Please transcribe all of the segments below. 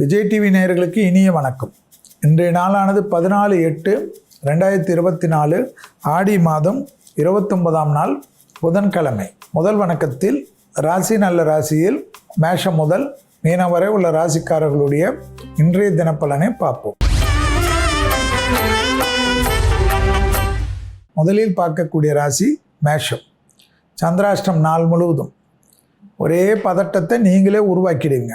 Vijay TV நேயர்களுக்கு இனிய வணக்கம். இன்றைய நாளானது பதினாலு எட்டு ரெண்டாயிரத்தி இருபத்தி நாலு ஆடி மாதம் இருபத்தொன்பதாம் நாள் புதன்கிழமை. முதல் வணக்கத்தில் ராசி நல்ல ராசியில் மேஷம் முதல் மீனம் வரை உள்ள ராசிக்காரர்களுடைய இன்றைய தினப்பலனை பார்ப்போம். முதலில் பார்க்கக்கூடிய ராசி மேஷம். சந்திராஷ்டம் நாள் முழுவதும். ஒரே பதட்டத்தை நீங்களே உருவாக்கிடுவீங்க.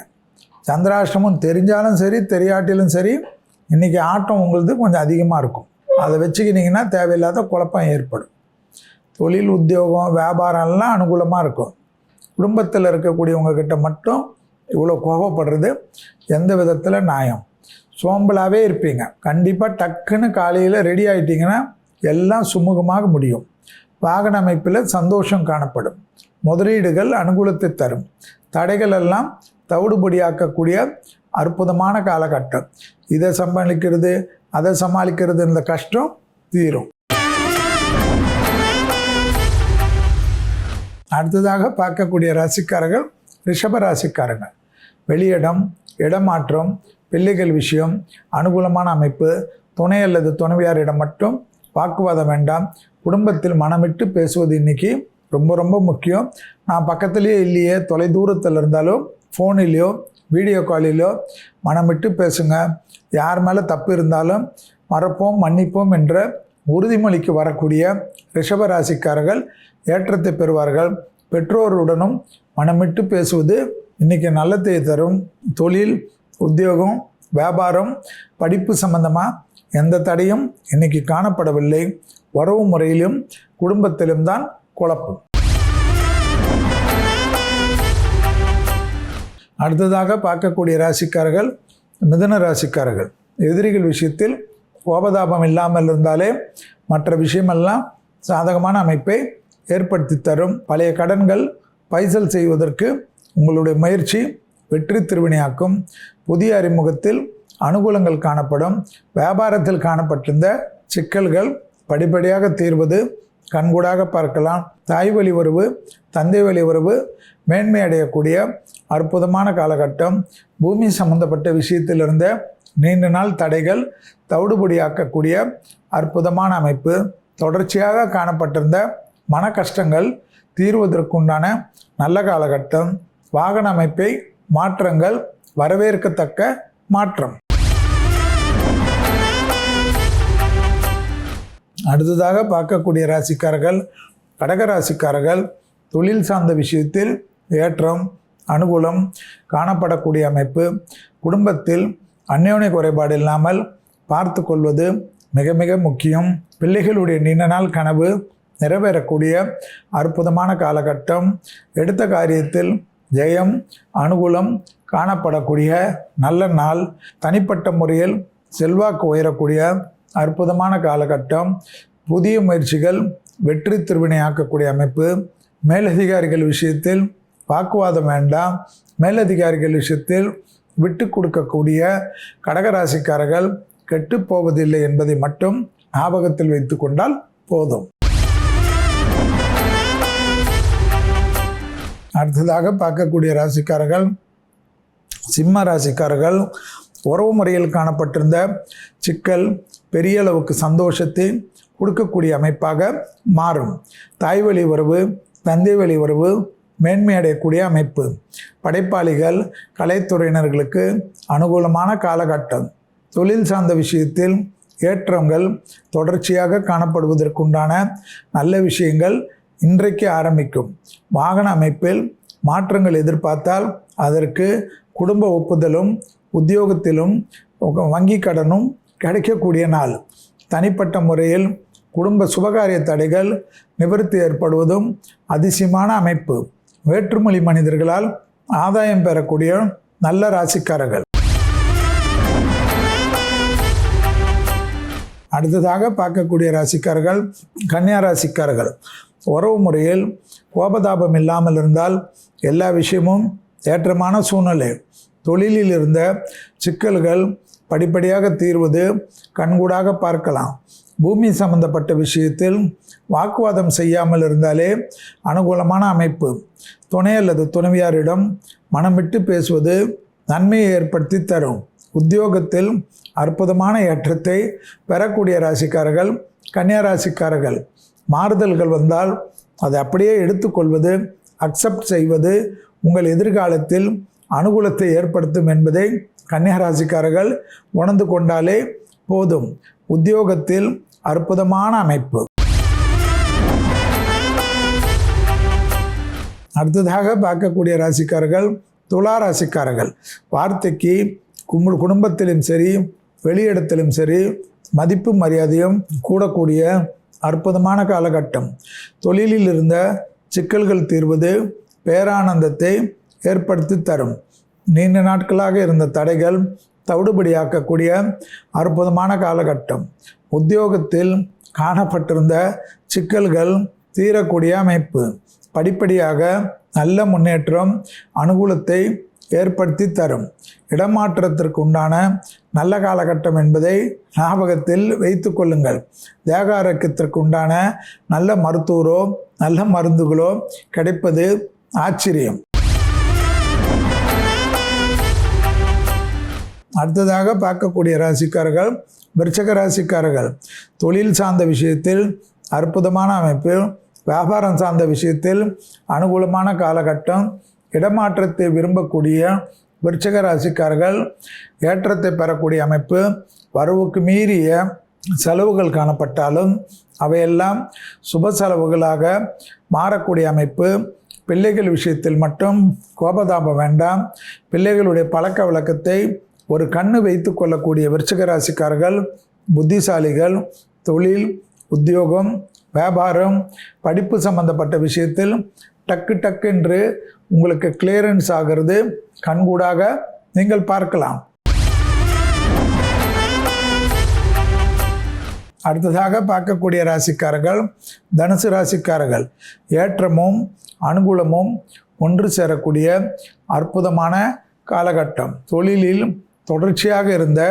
சந்திராஷ்டமம் தெரிஞ்சாலும் சரி தெரியாட்டிலும் சரி இன்றைக்கி ஆட்டம் உங்களுது கொஞ்சம் அதிகமாக இருக்கும். அதை வச்சுக்கிட்டிங்கன்னா தேவையில்லாத குழப்பம் ஏற்படும். தொழில் உத்தியோகம் வியாபாரம்லாம் அனுகூலமாக இருக்கும். குடும்பத்தில் இருக்கக்கூடியவங்கக்கிட்ட மட்டும் இவ்வளோ கோபப்படுறது எந்த விதத்தில் நியாயம்? சோம்பலாகவே இருப்பீங்க. கண்டிப்பாக டக்குன்னு காலையில் ரெடி ஆகிட்டிங்கன்னா எல்லாம் சுமூகமாக முடியும். வாகன அமைப்பில் சந்தோஷம் காணப்படும். முதலீடுகள் அனுகூலத்தை தரும். தடைகள் எல்லாம் தவிடுபடியாக்கக்கூடிய அற்புதமான காலகட்டம். இதை சமாளிக்கிறது அதை சமாளிக்கிறது இந்த கஷ்டம் தீரும். அடுத்ததாக பார்க்கக்கூடிய ராசிக்காரர்கள் ரிஷப ராசிக்காரர்கள் வெளியிடம் இடமாற்றம் பிள்ளைகள் விஷயம் அனுகூலமான அமைப்பு துணை அல்லது துணைவியாரிடம் மட்டும் வாக்குவாதம் வேண்டாம். குடும்பத்தில் மனமிட்டு பேசுவது இன்னைக்கு ரொம்ப ரொம்ப முக்கியம். நான் பக்கத்துலேயே இல்லையே தொலை தூரத்தில் இருந்தாலும் ஃபோனிலையோ வீடியோ காலிலோ மனமிட்டு பேசுங்க. யார் மேலே தப்பு இருந்தாலும் மறப்போம் மன்னிப்போம் என்ற உறுதிமொழிக்கு வரக்கூடிய ரிஷபராசிக்காரர்கள் ஏற்றத்தை பெறுவார்கள். பெற்றோருடனும் மனமிட்டு பேசுவது இன்றைக்கி நல்லத்தை தரும். தொழில் உத்தியோகம் வியாபாரம் படிப்பு சம்பந்தமாக எந்த தடையும் இன்னைக்கு காணப்படவில்லை. உறவு முறையிலும் குடும்பத்திலும் தான் குழப்பம். அடுத்ததாக பார்க்கக்கூடிய ராசிக்காரர்கள் மிதன ராசிக்காரர்கள். எதிரிகள் விஷயத்தில் கோபதாபம் இல்லாமல் இருந்தாலே மற்ற விஷயமெல்லாம் சாதகமான அமைப்பை ஏற்படுத்தி தரும். பழைய கடன்கள் பைசல் செய்வதற்கு உங்களுடைய முயற்சி வெற்றி திருவினையாக்கும். புதிய அறிமுகத்தில் அனுகூலங்கள் காணப்படும். வியாபாரத்தில் காணப்பட்டிருந்த சிக்கல்கள் படிப்படியாக தீர்வது கண்கூடாக பார்க்கலாம். தாய் வழி உறவு தந்தை வழி உறவு மேன்மை அடையக்கூடிய அற்புதமான காலகட்டம். பூமி சம்பந்தப்பட்ட விஷயத்திலிருந்த நீண்ட நாள் தடைகள் தவிடுபடியாக்கக்கூடிய அற்புதமான அமைப்பு தொடர்ச்சியாக காணப்பட்டிருந்த மன கஷ்டங்கள் தீர்வதற்குண்டான நல்ல காலகட்டம் வாகன அமைப்பை மாற்றங்கள் வரவேற்கத்தக்க மாற்றம். அடுத்ததாக பார்க்கக்கூடிய ராசிக்காரர்கள் கடக ராசிக்காரர்கள் தொழில் சார்ந்த விஷயத்தில் ஏற்றம் அனுகூலம் காணப்படக்கூடிய அமைப்பு. குடும்பத்தில் அந்யோன்ய குறைபாடு இல்லாமல் பார்த்து கொள்வது மிக மிக முக்கியம். பிள்ளைகளுடைய நீண்ட நாள் கனவு நிறைவேறக்கூடிய அற்புதமான காலகட்டம். எடுத்த காரியத்தில் ஜெயம் அனுகூலம் காணப்படக்கூடிய நல்ல நாள். தனிப்பட்ட முறையில் செல்வாக்கு உயரக்கூடிய அற்புதமான காலகட்டம். புதிய முயற்சிகள் வெற்றி திருவினையாக்கக்கூடிய அமைப்பு. மேலதிகாரிகள் விஷயத்தில் வாக்குவாதம் வேண்டாம். மேலதிகாரிகள் விஷயத்தில் விட்டு கொடுக்கக்கூடிய கடகராசிக்காரர்கள் கெட்டு போவதில்லை என்பதை மட்டும் ஞாபகத்தில் வைத்து கொண்டால் போதும். அடுத்ததாக பார்க்கக்கூடிய ராசிக்காரர்கள் சிம்ம ராசிக்காரர்கள் உறவு முறையில் காணப்பட்டிருந்த சிக்கல் பெரிய அளவுக்கு சந்தோஷத்தை கொடுக்கக்கூடிய அமைப்பாக மாறும். தாய் வழி உறவு தந்தை வழி உறவு மேன்மை அடையக்கூடிய அமைப்பு. படைப்பாளிகள் கலைத்துறையினர்களுக்கு அனுகூலமான காலகட்டம். தொழில் சார்ந்த விஷயத்தில் ஏற்றங்கள் தொடர்ச்சியாக காணப்படுவதற்குண்டான நல்ல விஷயங்கள் இன்றைக்கு ஆரம்பிக்கும். வாகன அமைப்பில் மாற்றங்கள் எதிர்பார்த்தால் அதற்கு குடும்ப ஒப்புதலும் உத்தியோகத்திலும் வங்கி கடனும் கிடைக்கக்கூடிய நாள். தனிப்பட்ட முறையில் குடும்ப சுபகாரிய தடைகள் நிவர்த்தி ஏற்படுவதும் அதிசயமான அமைப்பு. வேற்றுமொழி மனிதர்களால் ஆதாயம் பெறக்கூடிய நல்ல ராசிக்காரர்கள். அடுத்ததாக பார்க்கக்கூடிய ராசிக்காரர்கள் கன்னியா ராசிக்காரர்கள். உறவு முறையில் கோபதாபம் இல்லாமல் இருந்தால் எல்லா விஷயமும் ஏற்றமான சூழ்நிலை. தொழிலில் இருந்த சிக்கல்கள் படிப்படியாக தீர்வது கண்கூடாக பார்க்கலாம். பூமி சம்பந்தப்பட்ட விஷயத்தில் வாக்குவாதம் செய்யாமல் இருந்தாலே அனுகூலமான அமைப்பு. துணை அல்லது துணைவியாரிடம் மனம் விட்டு பேசுவது நன்மையை ஏற்படுத்தி தரும். உத்தியோகத்தில் அற்புதமான ஏற்றத்தை பெறக்கூடிய ராசிக்காரர்கள் கன்னியா ராசிக்காரர்கள் மாறுதல்கள் வந்தால் அதை அப்படியே எடுத்துக்கொள்வது அக்செப்ட் செய்வது உங்கள் எதிர்காலத்தில் அனுகூலத்தை ஏற்படுத்தும் என்பதை கன்னியா ராசிக்காரர்கள் உணர்ந்து கொண்டாலே போதும். உத்தியோகத்தில் அற்புதமான அமைப்பு. அடுத்ததாக பார்க்கக்கூடிய ராசிக்காரர்கள் துலா ராசிக்காரர்கள். வார்த்தைக்கு கும்பல் குடும்பத்திலும் சரி வெளியிடத்திலும் சரி மதிப்பு மரியாதையும் கூடக்கூடிய அற்புதமான காலகட்டம். தொழிலில் இருந்த சிக்கல்கள் தீர்வது பேரானந்தத்தை ஏற்படுத்தி தரும். நீண்ட நாட்களாக இருந்த தடைகள் தவிடுபடியாக்கக்கூடிய அற்புதமான காலகட்டம். உத்தியோகத்தில் காணப்பட்டிருந்த சிக்கல்கள் தீரக்கூடிய அமைப்பு. படிப்படியாக நல்ல முன்னேற்றம் அனுகூலத்தை ஏற்படுத்தி தரும். இடமாற்றத்திற்கு உண்டான நல்ல காலகட்டம் என்பதை ஞாபகத்தில் வைத்து கொள்ளுங்கள். தேக ஆரோக்கியத்திற்கு உண்டான நல்ல மருத்துவரோ நல்ல மருந்துகளோ கிடைப்பது ஆச்சரியம். அடுத்ததாக பார்க்கக்கூடிய ராசிக்காரர்கள் விருச்சக ராசிக்காரர்கள். தொழில் சார்ந்த விஷயத்தில் அற்புதமான அமைப்பு. வியாபாரம் சார்ந்த விஷயத்தில் அனுகூலமான காலகட்டம். இடமாற்றத்தை விரும்பக்கூடிய விருச்சக ராசிக்காரர்கள் ஏற்றத்தை பெறக்கூடிய அமைப்பு. வரவுக்கு மீறிய செலவுகள் காணப்பட்டாலும் அவையெல்லாம் சுப செலவுகளாக மாறக்கூடிய அமைப்பு. பிள்ளைகள் விஷயத்தில் மட்டும் கோபதாபம் வேண்டாம். பிள்ளைகளுடைய பழக்க வழக்கத்தை ஒரு கண்ணு வைத்து கொள்ளக்கூடிய விருச்சிக ராசிக்காரர்கள் புத்திசாலிகள் தொழில் உத்தியோகம் வியாபாரம் படிப்பு சம்பந்தப்பட்ட விஷயத்தில் டக்கு டக்கு என்று உங்களுக்கு கிளியரன்ஸ் ஆகிறது. கண்கூடாக நீங்கள் பார்க்கலாம். அடுத்ததாக பார்க்கக்கூடிய ராசிக்காரர்கள் தனுசு ராசிக்காரர்கள். ஏற்றமும் அனுகூலமும் ஒன்று சேரக்கூடிய அற்புதமான காலகட்டம். தொழிலில் தொடர்ச்சியாக இருந்த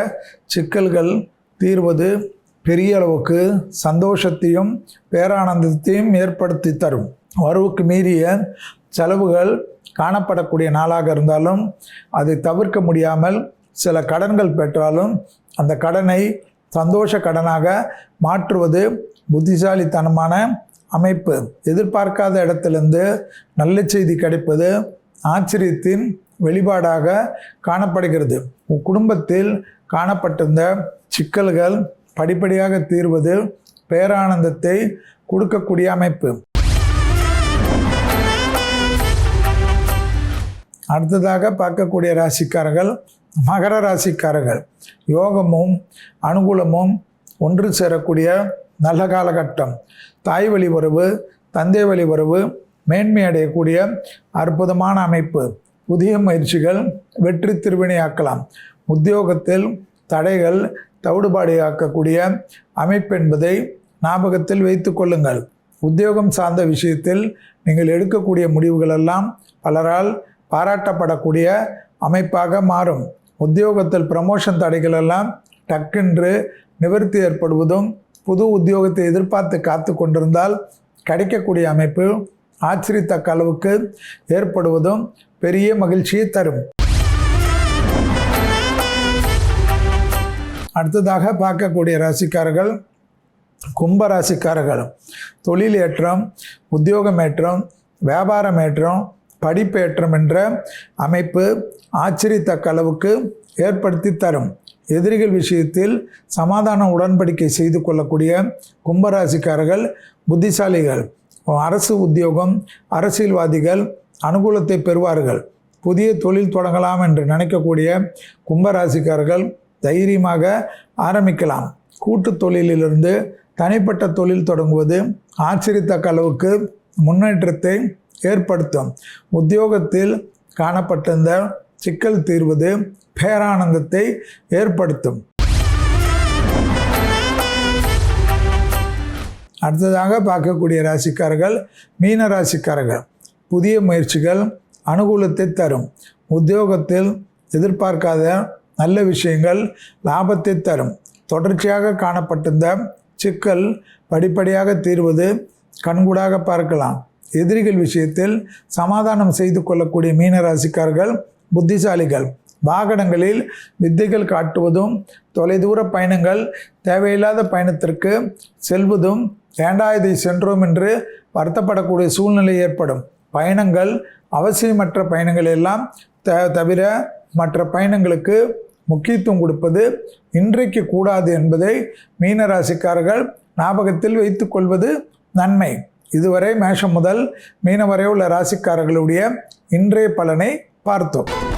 சிக்கல்கள் தீர்வது பெரிய அளவுக்கு சந்தோஷத்தையும் பேரானந்தத்தையும் ஏற்படுத்தி தரும். வரவுக்கு மீறிய செலவுகள் காணப்படக்கூடிய நாளாக இருந்தாலும் அதை தவிர்க்க முடியாமல் சில கடன்கள் பெற்றாலும் அந்த கடனை சந்தோஷ கடனாக மாற்றுவது புத்திசாலித்தனமான அமைப்பு. எதிர்பார்க்காத இடத்திலிருந்து நல்ல செய்தி கிடைப்பது ஆச்சரியத்தின் வெளிப்பாடாக காணப்படுகிறது. குடும்பத்தில் காணப்பட்டிருந்த சிக்கல்கள் படிப்படியாக தீர்வது பேரானந்தத்தை கொடுக்கக்கூடிய அமைப்பு. அடுத்ததாக பார்க்கக்கூடிய ராசிக்காரர்கள் மகர ராசிக்காரர்கள். யோகமும் அனுகூலமும் ஒன்று சேரக்கூடிய நல்ல காலகட்டம். தாய் வழி உறவு தந்தை வழி உறவு மேன்மை அடையக்கூடிய அற்புதமான அமைப்பு. புதிய முயற்சிகள் வெற்றி திருவினையாக்கலாம். உத்தியோகத்தில் தடைகள் தவிடுபாடியாக்கக்கூடிய அமைப்பு என்பதை ஞாபகத்தில் வைத்து கொள்ளுங்கள். உத்தியோகம் சார்ந்த விஷயத்தில் நீங்கள் எடுக்கக்கூடிய முடிவுகளெல்லாம் பலரால் பாராட்டப்படக்கூடிய அமைப்பாக மாறும். உத்தியோகத்தில் ப்ரமோஷன் தடைகளெல்லாம் டக்கென்று நிவர்த்தி ஏற்படுவதும் புது உத்தியோகத்தை எதிர்பார்த்து காத்து கொண்டிருந்தால் கிடைக்கக்கூடிய அமைப்பு ஆச்சரியத்தக்க அளவுக்கு ஏற்படுவதும் பெரிய மகிழ்ச்சியை தரும். அடுத்ததாக பார்க்கக்கூடிய ராசிக்காரர்கள் கும்ப ராசிக்காரர்கள். தொழில் ஏற்றம் உத்தியோகம் ஏற்றம் வியாபாரம் ஏற்றம் படிப்பேற்றம் என்ற அமைப்பு ஆச்சரியத்தக்க அளவுக்கு ஏற்படுத்தி தரும். எதிரிகள் விஷயத்தில் சமாதான உடன்படிக்கை செய்து கொள்ளக்கூடிய கும்பராசிக்காரர்கள் புத்திசாலிகள். அரசு உத்தியோகம் அரசியல்வாதிகள் அனுகூலத்தை பெறுவார்கள். புதிய தொழில் தொடங்கலாம் என்று நினைக்கக்கூடிய கும்பராசிக்காரர்கள் தைரியமாக ஆரம்பிக்கலாம். கூட்டு தொழிலிலிருந்து தனிப்பட்ட தொழில் தொடங்குவது ஆச்சரியத்தக்க அளவுக்கு முன்னேற்றத்தை ஏற்படுத்தும். உத்தியோகத்தில் காணப்பட்டிருந்த சிக்கல் தீர்வது பேரானந்தத்தை ஏற்படுத்தும். அடுத்ததாக பார்க்கக்கூடிய ராசிக்காரர்கள் மீன ராசிக்காரர்கள். புதிய முயற்சிகள் அனுகூலத்தை தரும். உத்தியோகத்தில் எதிர்பார்க்காத நல்ல விஷயங்கள் லாபத்தை தரும். தொடர்ச்சியாக காணப்பட்டிருந்த சிக்கல் படிப்படியாக தீர்வது கண்கூடாக பார்க்கலாம். எதிரிகள் விஷயத்தில் சமாதானம் செய்து கொள்ளக்கூடிய மீனராசிக்காரர்கள் புத்திசாலிகள். வாகனங்களில் வித்தைகள் காட்டுவதும் தொலைதூர பயணங்கள் தேவையில்லாத பயணத்திற்கு செல்வதும் ஏண்டா இதை சென்றோம் என்று வருத்தப்படக்கூடிய சூழ்நிலை ஏற்படும். பயணங்கள் அவசியமற்ற பயணங்கள் எல்லாம் த தவிர மற்ற பயணங்களுக்கு முக்கியத்துவம் கொடுப்பது இன்றைக்கு கூடாது என்பதை மீனராசிக்காரர்கள் ஞாபகத்தில் வைத்துக்கொள்வது நன்மை. இதுவரை மேஷம் முதல் மீனவரை உள்ள ராசிக்காரர்களுடைய இன்றைய பலனை பார்த்தோம்.